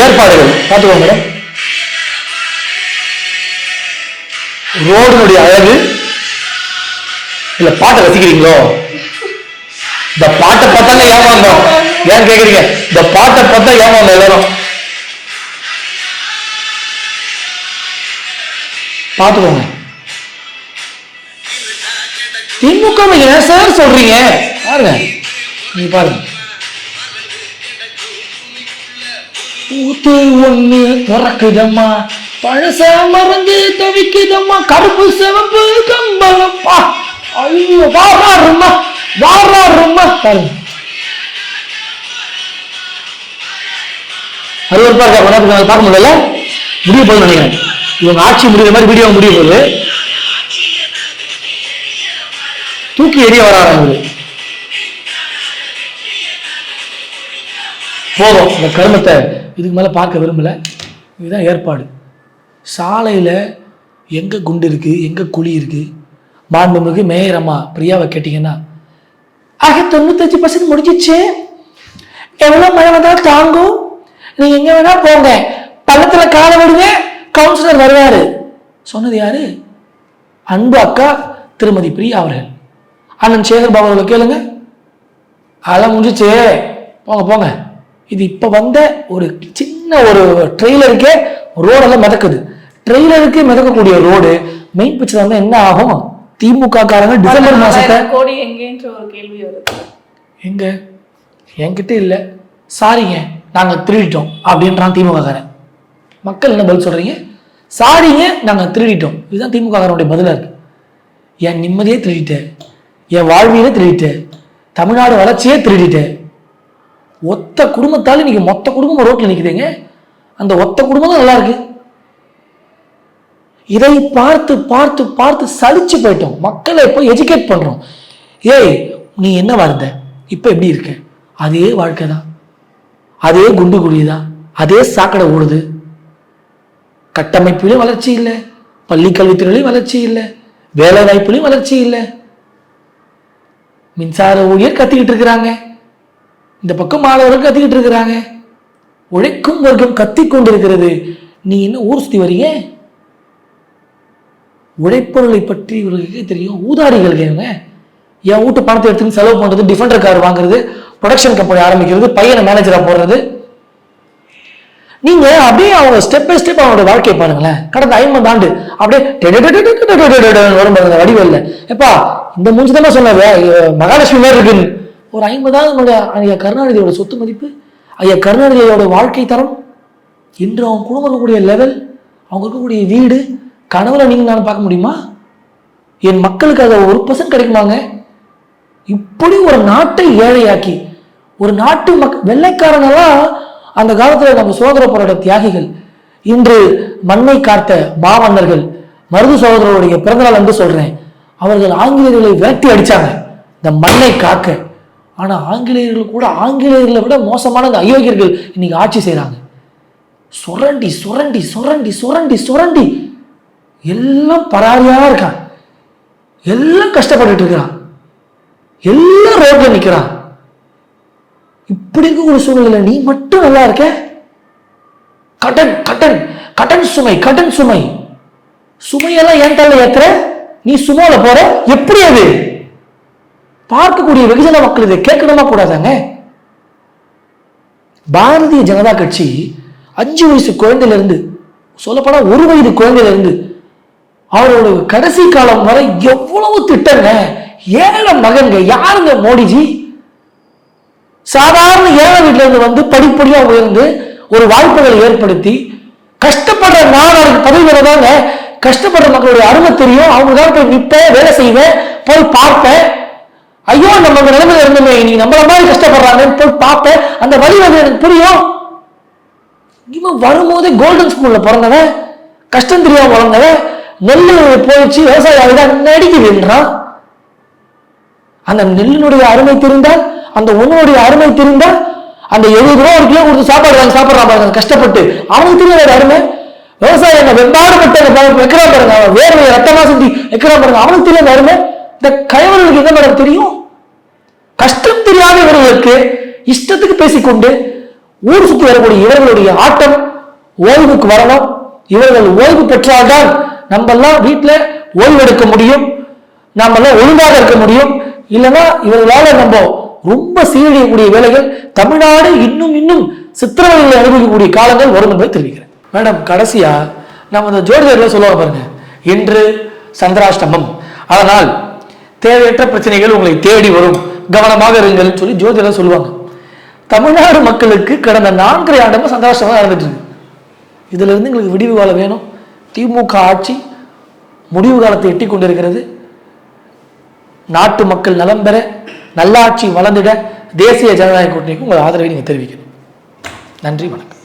ஏற்பாடுகள். பார்த்துக்கோங்க மேடம். அழகு இல்ல பாட்டை ரசிக்கிறீங்களோ? இந்த பாட்டை பார்த்தாங்க ஏமாந்தோம். ஏன் கேக்குறீங்க? இந்த பாட்டை பார்த்தா ஏமாந்தோம் எல்லாரும். பார்த்துக்கோங்க திமுக ஏன் சார் சொல்றீங்க? பாருங்க. நீ பாருங்க. ஊத்து ஒண்ணு பிறக்குதம்மா பழச மறந்து தவிக்குதம்மா. கருப்பு சிவப்பு கம்பளப்பா ஐயோ வாராருமா வாராருமா பாருங்க. அது இருக்கா கொண்டாந்து பார்க்க முடியல. முடிய போகுது நினைக்கிறேன். இவங்க ஆட்சி முடிகிற மாதிரி வீடியோ முடிய போகுது. தூக்கி எரிய வராங்க இவரு போதும் இந்த கருமத்தை இதுக்கு மேலே பார்க்க விரும்பல. இதுதான் ஏற்பாடு. சாலையில் எங்கே குண்டு இருக்குது எங்கே குழி இருக்குது மாண்புமிகு மேயரம்மா பிரியாவை கேட்டிங்கன்னா ஆக தொண்ணூத்தஞ்சு பர்சன்ட் முடிஞ்சிச்சு. எவ்வளோ மழை வந்தாலும் தாங்கும். நீங்கள் எங்கே வேணால் போங்க. பள்ளத்தில் கால விடுங்க கவுன்சிலர் வருவார். சொன்னது யாரு? அன்பு அக்கா திருமதி பிரியா அவர்கள். அண்ணன் சேகர் பாபு அவர்களை கேளுங்க. அதெல்லாம் முடிஞ்சிச்சு. போங்க போங்க. இது இப்போ வந்த ஒரு சின்ன ஒரு ட்ரெய்லருக்கே ரோடெல்லாம் மிதக்குது. ட்ரெய்லருக்கு மிதக்கக்கூடிய ரோடு மெயின் பிக்சர் வந்து என்ன ஆகும்? திமுக காரங்க டிசம்பர் மாசத்தை கோடி எங்கேன்ற ஒரு கேள்வி வருது. எங்க? என்கிட்ட இல்லை. சாரிங்க நாங்கள் திருடிட்டோம் அப்படின்றான் திமுக காரன் மக்கள் என்ன பதில் சொல்றீங்க? சாரிங்க நாங்கள் திருடிட்டோம். இதுதான் திமுக காரனுடைய பதிலாக இருக்கு. என் நிம்மதியே திருடிட்டேன் என் வாழ்வியலே திருடிட்டேன் தமிழ்நாடு வளர்ச்சியே திருடிட்டேன் ஒத்த குடும்பத்தால் இன்னைக்கு மொத்த குடும்பம் ரோட்டில் நிற்குதுங்க அந்த ஒத்த குடும்பம் தான் நல்லா இருக்கு. இதை பார்த்து பார்த்து பார்த்து சலிச்சு போயிட்டோம். மக்களை இப்போ எஜுகேட் பண்ணுறோம் ஏய் நீ என்ன வாழ்ந்த? இப்போ எப்படி இருக்க? அதே வாழ்க்கை தான். அதே குண்டு குழி தான். அதே சாக்கடை ஓடுது. கட்டமைப்பிலும் வளர்ச்சி இல்லை. பள்ளி கல்வித்துறையிலையும் வளர்ச்சி இல்லை. வேலை வாய்ப்புலையும் வளர்ச்சி இல்லை. மின்சார ஊழியர் கத்திக்கிட்டு இருக்கிறாங்க. இந்த பக்கம் மாணவர்கள் கத்திக்கிட்டு இருக்கிறாங்க. உழைக்கும் வர்க்கம் கத்திக் கொண்டிருக்கிறது நீ என்ன ஊர் சுத்தி வரீங்க உழைப்பொருளை பற்றி இவர்களுக்கு தெரியும் ஊதாரிகள் இவங்க என் வீட்டு பணத்தை எடுத்துன்னு செலவு பண்ணுறது டிஃபெண்டர் கார் வாங்குறது ப்ரொடக்ஷன் கம்பெனி ஆரம்பிக்கிறது பையனை மேனேஜராக போடுறது நீங்கள் அப்படியே அவங்க ஸ்டெப் பை ஸ்டெப் அவங்களோட வாழ்க்கையை பாருங்களேன் கடந்த ஐம்பது ஆண்டு அப்படியே வரும் பாருங்க வடிவில் எப்பா இந்த மூஞ்சி தான் சொன்னாவே மகாலட்சுமி மாதிரி இருக்குன்னு ஒரு ஐம்பதாவது ஐயா கருணாநிதியோட சொத்து மதிப்பு ஐயா கருணாநிதியோட வாழ்க்கை தரம் இன்று அவங்க குடும்பம் இருக்கக்கூடிய லெவல் அவங்க இருக்கக்கூடிய வீடு கனவுல நீங்க நான் பார்க்க முடியுமா? என் மக்களுக்கு அதை ஒரு பர்சன்ட் கிடைக்குமாங்க? இப்படி ஒரு நாட்டை ஏழையாக்கி ஒரு நாட்டு மக் வெள்ளைக்காரனெல்லாம் அந்த காலத்தில் நம்ம சுதந்திர போராட்ட தியாகிகள் இன்று மண்ணை காத்த மாமன்னர்கள் மருது சகோதரருடைய பிறந்தநாள் என்று சொல்றேன் அவர்கள் ஆங்கிலேயர்களை விரட்டி அடித்தாங்க இந்த மண்ணை காக்க. ஆனால் ஆங்கிலேயர்கள் கூட ஆங்கிலேயர்களை விட மோசமான இந்த அயோக்கியர்கள் இன்னைக்கு ஆட்சி செய்கிறாங்க சுரண்டி சுரண்டி சுரண்டி சுரண்டி சுரண்டி எல்லாம் பராரியாக இருக்கான் எல்லாம் கஷ்டப்பட்டுட்டு இருக்கிறான். எல்லாம் ரோட்டில் நிற்கிறான் இப்படி ஒரு சூழ்நிலை நீ மட்டும் நல்லா இருக்க? கடன் கடன் கடன் சுமை கடன் சுமை. சுமையெல்லாம் ஏன் தள்ள ஏத்துற? நீ சுமோல போற? எப்படி அது? பார்க்கக்கூடிய வெகுஜன மக்கள் இதை கேட்கணுமா கூடாதாங்க? பாரதிய ஜனதா கட்சி அஞ்சு வயசு குழந்தையிலிருந்து இருந்து ஒரு வயது குழந்தையில இருந்து அவரோட கடைசி காலம் வரை எவ்வளவு திட்டங்க? ஏழை மகன்க யாருங்க மோடிஜி? சாதாரண ஏழை வீட்டுல இருந்து வந்து படிப்படியா உயர்ந்து ஒரு வாய்ப்புகளை ஏற்படுத்தி கஷ்டப்படுற நாளைக்கு பதவி வரதாங்க கஷ்டப்படுற மக்களுடைய அருமை தெரியும். அவங்க தான் போய் நிற்பேன் வேலை செய்வேன் போய் பார்ப்பேன் ஐயோ நம்ம இந்த நிலைமையில இருந்தோமே நீ நம்மள மாதிரி கஷ்டப்படுறாங்கன்னு போய் பார்ப்பேன் அந்த வழி வந்து எனக்கு புரியும். இவன் வரும்போதே கோல்டன் ஸ்கூல்ல பிறந்தவன். கஷ்டம் தெரியாம வளர்ந்தவன். நெல் போயிடுச்சு விவசாய ஆகிதான் நடிக்குதுன்றான் அந்த நெல்லினுடைய அருமை தெரிந்தால் அந்த உணவுடைய அருமை தெரிந்தால் அந்த எழுபது ரூபா ஒரு கிலோ கொடுத்து சாப்பாடு வாங்கி சாப்பிட்றான் பாருங்க கஷ்டப்பட்டு. அவனுக்கு தெரியும் அருமை. விவசாயம் என்ன வெம்பாடுபட்டு அந்த பாருங்க வைக்கிறான் பாருங்க அவன் வேர்வையை ரத்தமா சுத்தி வைக்கிறான் பாருங்க அவனுக்கு தெரியும் அருமை. இந்த கயவர்களுக்கு என்ன மேடம் தெரியும்? கஷ்டம் தெரியாத இவர்களுக்கு இஷ்டத்துக்கு பேசிக்கொண்டு ஊர் சுத்தி வரக்கூடிய இவர்களுடைய ஆட்டம் ஓய்வுக்கு வரணும். இவர்கள் ஓய்வு பெற்றால்தான் நம்மெல்லாம் வீட்டில் வீட்டுல ஓய்வு எடுக்க முடியும். நம்மெல்லாம் ஒழுங்காக இருக்க முடியும். இல்லைன்னா இவர்களால் நம்ம ரொம்ப சீரழியக்கூடிய வேலைகள் தமிழ்நாடு இன்னும் இன்னும் சித்திரவதைகளை அனுபவிக்கக்கூடிய காலங்கள் வரும் என்பதை தெரிவிக்கிறேன். மேடம் கடைசியா நம்ம இந்த ஜோதிடர்களை சொல்லுவாங்க பாருங்க இன்று சந்திராஷ்டமம். அதனால் தேவையற்ற பிரச்சனைகள் உங்களை தேடி வரும். கவனமாக இருங்கள் சொல்லி ஜோதிடர் சொல்லுவாங்க. தமிழ்நாடு மக்களுக்கு கடந்த நான்கரை ஆண்டமா சந்திராஷ்டமம் நடந்துட்டு இருக்கு. இதுல இருந்து எங்களுக்கு விடிவு வாழ வேணும். திமுக ஆட்சி முடிவு காலத்தை எட்டி கொண்டிருக்கிறது. நாட்டு மக்கள் நலம் பெற நல்லாட்சி வளர்ந்திட தேசிய ஜனநாயக கூட்டணிக்கு உங்கள் ஆதரவை நீங்கள் தெரிவிக்கணும். நன்றி வணக்கம்.